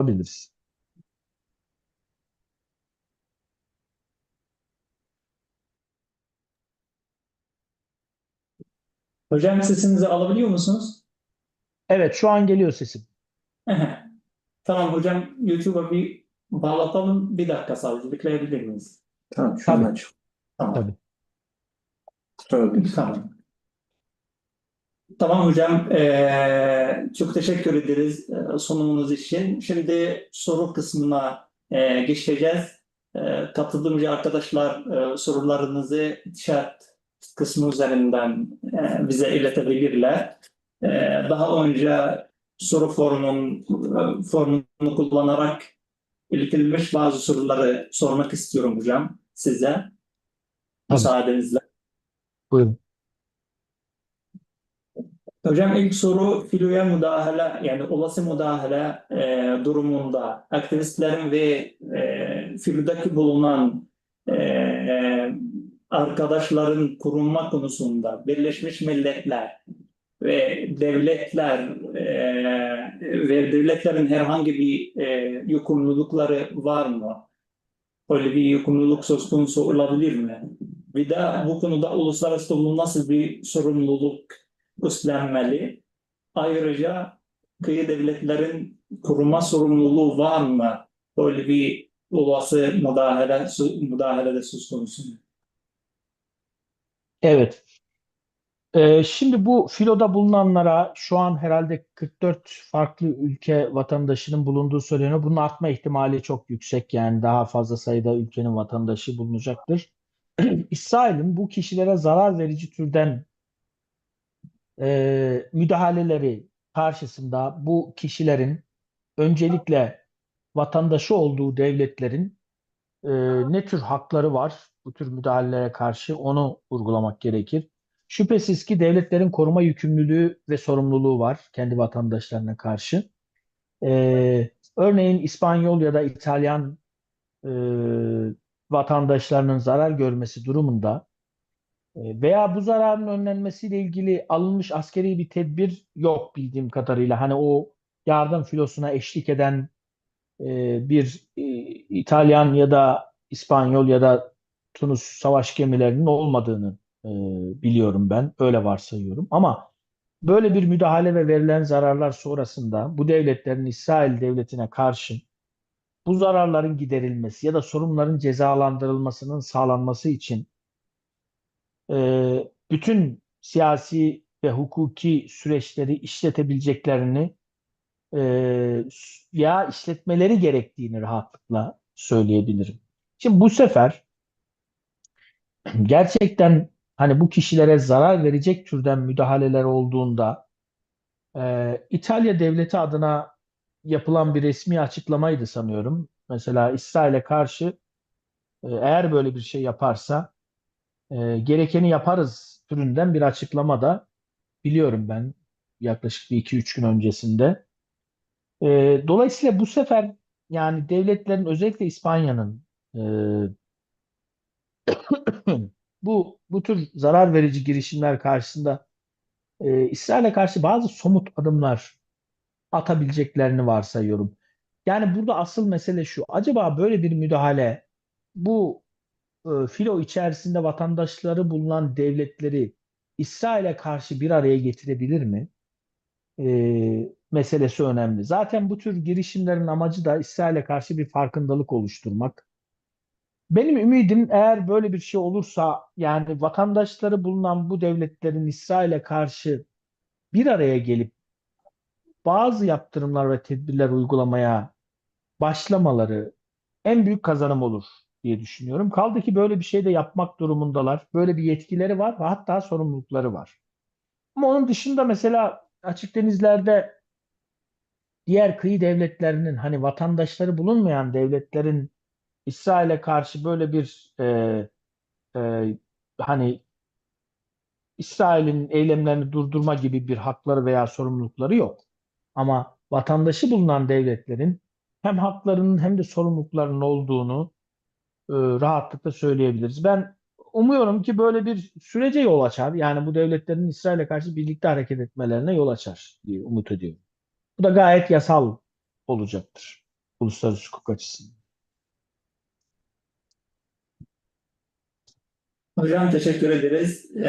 yapabiliriz. Hocam sesinizi alabiliyor musunuz? Evet, şu an geliyor sesim. Tamam hocam YouTube'a bir bağlatalım. Bir dakika sadece bekleyebilir miyiz? Tamam, şu Tabii. an aç. Tamam. Tabii. Tabii. Tamam. Tamam hocam. Ee, çok teşekkür ederiz sunumunuz için. Şimdi soru kısmına e, geçeceğiz. E, katılımcı arkadaşlar e, sorularınızı chat kısmı üzerinden e, bize iletebilirler. E, daha önce soru formunun e, formunu kullanarak iletilmiş bazı soruları sormak istiyorum hocam size. Müsaadenizle. Buyurun. Hocam ilk soru filoya müdahale yani olası müdahale e, durumunda aktivistlerin ve e, filodaki bulunan e, e, arkadaşların korunma konusunda Birleşmiş Milletler ve devletler e, ve devletlerin herhangi bir e, yükümlülükleri var mı? Öyle bir yükümlülük söz konusu olabilir mi? Bir de bu konuda uluslararası toplum nasıl bir sorumluluk üstlenmeli. Ayrıca kıyı devletlerin koruma sorumluluğu var mı? Böyle bir olası müdahale, müdahalede söz konusu. Evet. Ee, şimdi bu filoda bulunanlara şu an herhalde 44 farklı ülke vatandaşının bulunduğu söyleniyor. Bunun artma ihtimali çok yüksek. Yani daha fazla sayıda ülkenin vatandaşı bulunacaktır. İsrail'in bu kişilere zarar verici türden e, müdahaleleri karşısında bu kişilerin öncelikle vatandaşı olduğu devletlerin e, ne tür hakları var bu tür müdahalelere karşı onu vurgulamak gerekir. Şüphesiz ki devletlerin koruma yükümlülüğü ve sorumluluğu var kendi vatandaşlarına karşı. E, örneğin İspanyol ya da İtalyan e, vatandaşlarının zarar görmesi durumunda veya bu zararın önlenmesiyle ilgili alınmış askeri bir tedbir yok bildiğim kadarıyla. Hani o yardım filosuna eşlik eden e, bir e, İtalyan ya da İspanyol ya da Tunus savaş gemilerinin olmadığını e, biliyorum ben. Öyle varsayıyorum. Ama böyle bir müdahale ve verilen zararlar sonrasında bu devletlerin İsrail devletine karşı bu zararların giderilmesi ya da sorunların cezalandırılmasının sağlanması için e, bütün siyasi ve hukuki süreçleri işletebileceklerini e, ya işletmeleri gerektiğini rahatlıkla söyleyebilirim. Şimdi bu sefer gerçekten hani bu kişilere zarar verecek türden müdahaleler olduğunda e, İtalya devleti adına yapılan bir resmi açıklamaydı sanıyorum. Mesela İsrail'e karşı e, eğer böyle bir şey yaparsa e, gerekeni yaparız türünden bir açıklama da biliyorum ben yaklaşık bir iki üç gün öncesinde. E, dolayısıyla bu sefer yani devletlerin özellikle İspanya'nın e, bu bu tür zarar verici girişimler karşısında e, İsrail'e karşı bazı somut adımlar atabileceklerini varsayıyorum. Yani burada asıl mesele şu. Acaba böyle bir müdahale bu e, filo içerisinde vatandaşları bulunan devletleri İsrail'e karşı bir araya getirebilir mi? E, meselesi önemli. Zaten bu tür girişimlerin amacı da İsrail'e karşı bir farkındalık oluşturmak. Benim ümidim eğer böyle bir şey olursa yani vatandaşları bulunan bu devletlerin İsrail'e karşı bir araya gelip bazı yaptırımlar ve tedbirler uygulamaya başlamaları en büyük kazanım olur diye düşünüyorum. Kaldı ki böyle bir şey de yapmak durumundalar. Böyle bir yetkileri var ve hatta sorumlulukları var. Ama onun dışında mesela açık denizlerde diğer kıyı devletlerinin hani vatandaşları bulunmayan devletlerin İsrail'e karşı böyle bir e, e, hani İsrail'in eylemlerini durdurma gibi bir hakları veya sorumlulukları yok. Ama vatandaşı bulunan devletlerin hem haklarının hem de sorumluluklarının olduğunu rahatlıkla söyleyebiliriz. Ben umuyorum ki böyle bir sürece yol açar. Yani bu devletlerin İsrail'e karşı birlikte hareket etmelerine yol açar diye umut ediyorum. Bu da gayet yasal olacaktır. uluslararası hukuk açısından. Hocam teşekkür ederiz. Ee,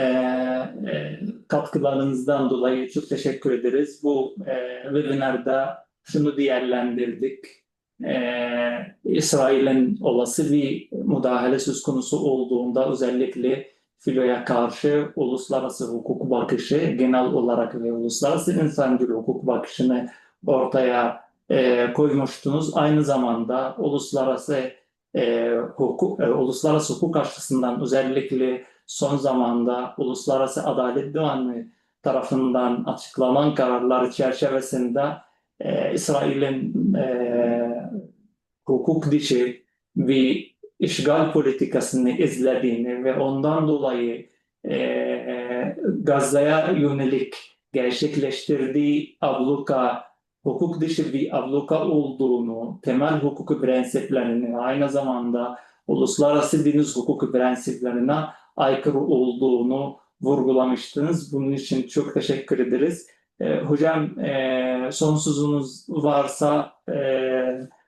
e, katkılarınızdan dolayı çok teşekkür ederiz. Bu e, webinarda şunu değerlendirdik. Ee, İsrail'in olası bir müdahale söz konusu olduğunda özellikle filoya karşı uluslararası hukuk bakışı genel olarak ve uluslararası insancıl hukuk bakışını ortaya e, koymuştunuz. Aynı zamanda uluslararası e, hukuk, e, uluslararası hukuk açısından özellikle son zamanda Uluslararası Adalet Divanı tarafından açıklanan kararlar çerçevesinde e, İsrail'in e, hukuk dışı bir işgal politikasını izlediğini ve ondan dolayı e, e, Gazze'ye yönelik gerçekleştirdiği abluka hukuk dışı bir abluka olduğunu, temel hukuk prensiplerini aynı zamanda uluslararası deniz hukuku prensiplerine aykırı olduğunu vurgulamıştınız. Bunun için çok teşekkür ederiz. Ee, hocam e, son varsa e,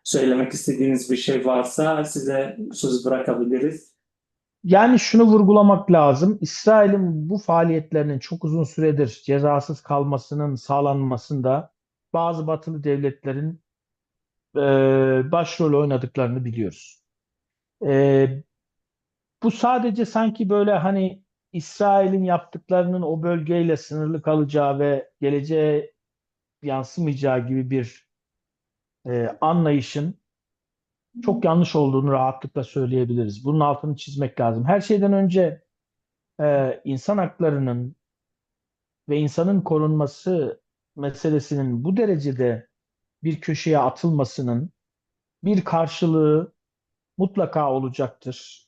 söylemek istediğiniz bir şey varsa size söz bırakabiliriz. Yani şunu vurgulamak lazım. İsrail'in bu faaliyetlerinin çok uzun süredir cezasız kalmasının sağlanmasında bazı batılı devletlerin e, başrol oynadıklarını biliyoruz. E, bu sadece sanki böyle hani İsrail'in yaptıklarının o bölgeyle sınırlı kalacağı ve geleceğe yansımayacağı gibi bir e, anlayışın çok yanlış olduğunu rahatlıkla söyleyebiliriz. Bunun altını çizmek lazım. Her şeyden önce e, insan haklarının ve insanın korunması meselesinin bu derecede bir köşeye atılmasının bir karşılığı mutlaka olacaktır.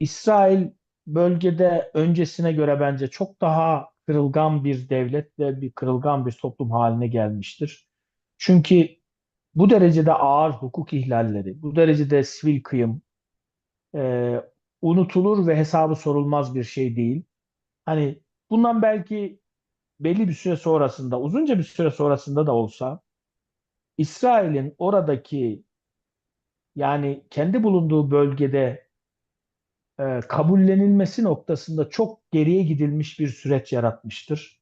İsrail bölgede öncesine göre bence çok daha kırılgan bir devlet ve bir kırılgan bir toplum haline gelmiştir. Çünkü bu derecede ağır hukuk ihlalleri, bu derecede sivil kıyım e, unutulur ve hesabı sorulmaz bir şey değil. Hani bundan belki belli bir süre sonrasında, uzunca bir süre sonrasında da olsa İsrail'in oradaki yani kendi bulunduğu bölgede e, kabullenilmesi noktasında çok geriye gidilmiş bir süreç yaratmıştır.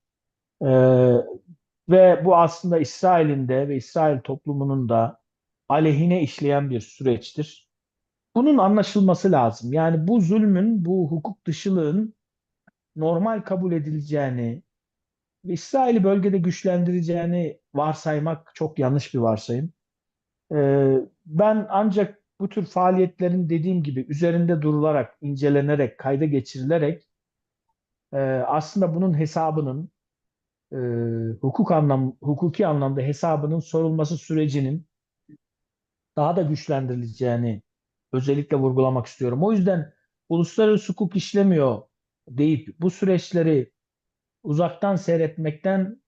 E, ve bu aslında İsrail'in de ve İsrail toplumunun da aleyhine işleyen bir süreçtir. Bunun anlaşılması lazım. Yani bu zulmün, bu hukuk dışılığın normal kabul edileceğini ve İsrail'i bölgede güçlendireceğini varsaymak çok yanlış bir varsayım. Ee, ben ancak bu tür faaliyetlerin dediğim gibi üzerinde durularak, incelenerek, kayda geçirilerek e, aslında bunun hesabının e, hukuk anlam, hukuki anlamda hesabının sorulması sürecinin daha da güçlendirileceğini özellikle vurgulamak istiyorum. O yüzden uluslararası hukuk işlemiyor deyip bu süreçleri uzaktan seyretmekten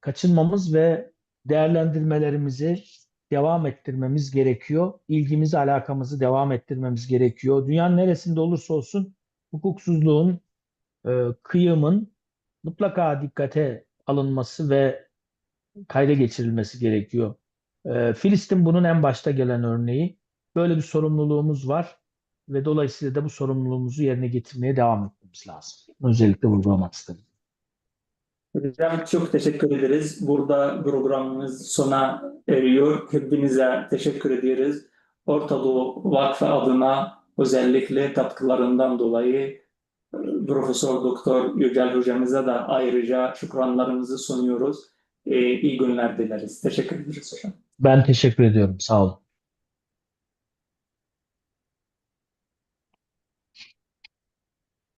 kaçınmamız ve değerlendirmelerimizi devam ettirmemiz gerekiyor. İlgimizi, alakamızı devam ettirmemiz gerekiyor. Dünyanın neresinde olursa olsun hukuksuzluğun, e, kıyımın mutlaka dikkate alınması ve kayda geçirilmesi gerekiyor. E, Filistin bunun en başta gelen örneği. Böyle bir sorumluluğumuz var ve dolayısıyla da bu sorumluluğumuzu yerine getirmeye devam etmemiz lazım. Özellikle vurgulamak istedim. Hocam çok teşekkür ederiz. Burada programımız sona eriyor. Hepinize teşekkür ederiz. Orta Doğu Vakfı adına özellikle katkılarından dolayı Profesör Doktor Yücel hocamıza da ayrıca şükranlarımızı sunuyoruz. Ee, iyi günler dileriz. Teşekkür ederiz hocam. Ben teşekkür ediyorum. Sağ olun.